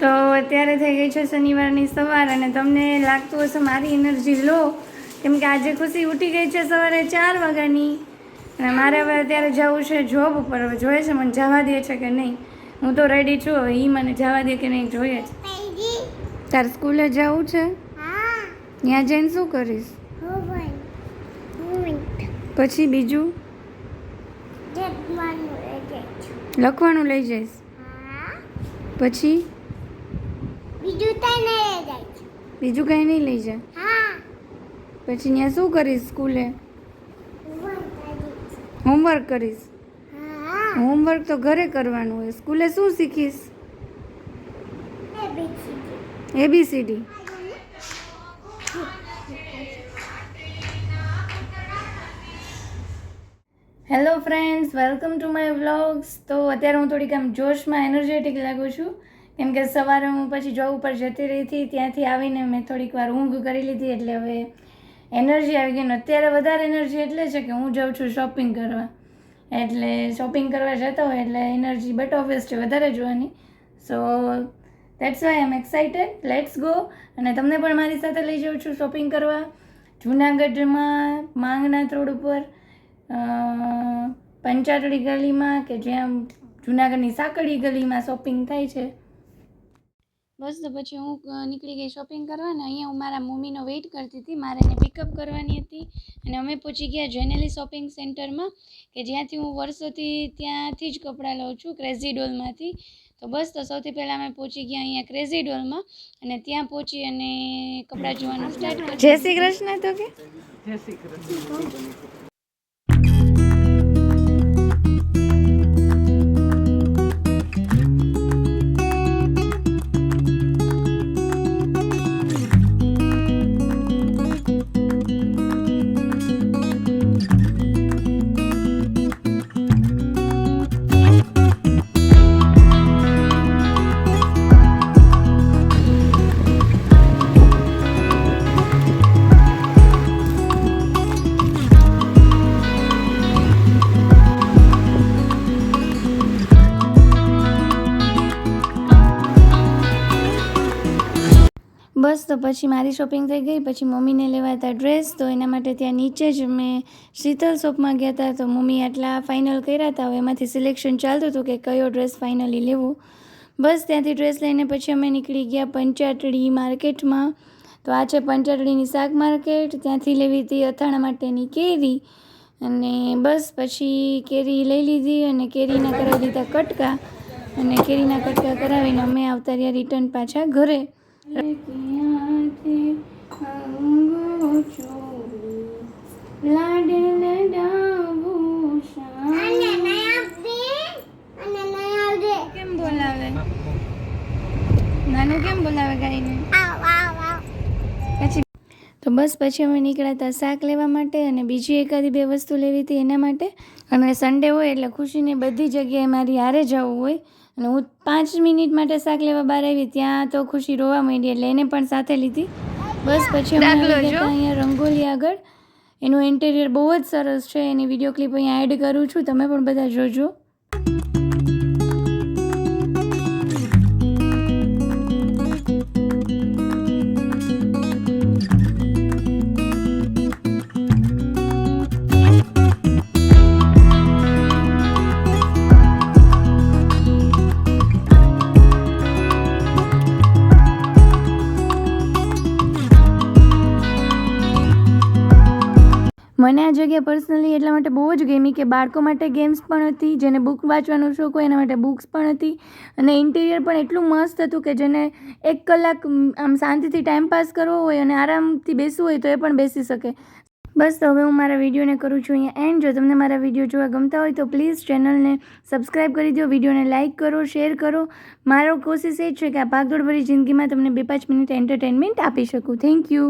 તો અત્યારે થઈ ગઈ છે શનિવારની સવાર અને તમને લાગતું હશે મારી એનર્જી લો. કેમ કે આજે ખુશી ઉઠી ગઈ છે સવારે ચાર વાગ્યાની. અને મારે હવે અત્યારે જવું છે જોબ ઉપર. હવે જોઈએ છે મને જવા દે છે કે નહીં. હું તો રેડી છું. હવે એ મને જવા દે કે નહીં જોઈએ જ તારે સ્કૂલે જવું છે? ત્યાં જઈને શું કરીશ? પછી બીજું? લખવાનું લઈ જઈશ. પછી? બીજું તને જાય. બીજું કંઈ નહીં લઈ જાય. હા. પછી ત્યાં શું કરીશ સ્કૂલે? હોમવર્ક કરીશ. હોમવર્ક તો ઘરે કરવાનું હોય. સ્કૂલે શું શીખીશ? A B C D hello friends welcome to my vlogs તો અત્યારે હું થોડીક આમ જોશમાં એનર્જેટિક લાગું છું. કેમ કે સવારે હું પછી જોબ ઉપર જતી રહી હતી, ત્યાંથી આવીને મેં થોડીક વાર ઊંઘ કરી લીધી એટલે હવે એનર્જી આવી ગઈ. ને અત્યારે વધારે એનર્જી એટલે છે કે હું જાઉં છું શોપિંગ કરવા. એટલે શોપિંગ કરવા જતા હોય એટલે એનર્જી બટ ઓફિસ છે વધારે જોવાની. So that's why am excited let's go અને તમને પણ મારી સાથે લઈ જાઉં છું શોપિંગ કરવા. જૂનાગઢમાં, માંગનાથ રોડ ઉપર પંચાટડી ગલીમાં કે જ્યાં જૂનાગઢની સાંકળી ગલીમાં શોપિંગ થાય છે. બસ તો પછી હું નીકળી ગઈ શોપિંગ કરવા ને અહીંયા હું મારા મમ્મીનો વેઇટ કરતી હતી મારે એને પિકઅપ કરવાની હતી અને અમે પહોંચી ગયા જેનેલી શોપિંગ સેન્ટરમાં કે જ્યાંથી હું વર્ષોથી ત્યાંથી જ કપડાં લઉં છું ક્રેઝી ડોલમાંથી તો બસ તો સૌથી પહેલાં અમે પહોંચી ગયા અહીંયા ક્રેઝી ડોલમાં અને ત્યાં પહોંચી અને કપડાં જોવાનું સ્ટાર્ટ કર્યું જય શ્રી કૃષ્ણ તો કે? બસ તો પછી મારી શોપિંગ થઈ ગઈ. પછી મમ્મીને લેવા હતા ડ્રેસ તો એના માટે ત્યાં નીચે જ મેં શીતલ શોપમાં ગયા હતા તો મમ્મી આટલા ફાઇનલ કર્યા હતા એમાંથી સિલેક્શન ચાલતું હતું કે કયો ડ્રેસ ફાઇનલી લેવો. બસ ત્યાંથી ડ્રેસ લઈને પછી અમે નીકળી ગયા પંચાટડી માર્કેટમાં તો આ છે પંચાટડીની શાક માર્કેટ ત્યાંથી લેવી હતી અથાણા માટેની કેરી. અને બસ પછી કેરી લઈ લીધી અને કેરીના કરાવી દીધા કટકા. અને કેરીના કટકા કરાવીને અમે આવતા રહ્યા રિટર્ન પાછા ઘરે. લાડ લડાવું શામ. અને નહીં આવતી અને નહીં આવજે કેમ બોલાવે નાનું કેમ બોલાવે ગાયને આવ આવ આવ પછી તો બસ પછી અમે નીકળ્યા હતા શાક લેવા માટે અને બીજી એકાદી બે વસ્તુ લેવી હતી એના માટે. અને સન્ડે હોય એટલે ખુશીને બધી જગ્યાએ મારી હારે જવું હોય. અને હું પાંચ મિનિટ માટે શાક લેવા બહાર આવી ત્યાં તો ખુશી રોવા માંડી એટલે એને પણ સાથે લીધી. બસ પછી અમે અહીંયા રંગોલી આગળ. એનું ઇન્ટિરિયર બહુ જ સરસ છે. એની વીડિયો ક્લિપ અહીંયા એડ કરું છું. તમે પણ બધા જોજો. મને આ જગ્યા પર્સનલી એટલા માટે બહુ જ ગમી કે બાળકો માટે ગેમ્સ પણ હતી, જેને બુક વાંચવાનો શોખ હોય એના માટે બુક્સ પણ હતી. અને ઇન્ટિરિયર પણ એટલું મસ્ત હતું કે જેને એક કલાક આમ શાંતિથી ટાઈમ પાસ કરવો હોય અને આરામથી બેસવું હોય તો એ પણ બેસી શકે. બસ તો હવે હું મારા વિડીયોને કરું છું અહીંયા એન્ડ જો તમને મારા વીડિયો જોવા ગમતા હોય તો પ્લીઝ ચેનલને સબસ્ક્રાઈબ કરી દો, વિડીયોને લાઇક કરો શેર કરો. મારો કોશિશ એ છે કે આ ભાગદોડ ભરી જિંદગીમાં તમને બે પાંચ મિનિટ એન્ટરટેનમેન્ટ આપી શકું. Thank you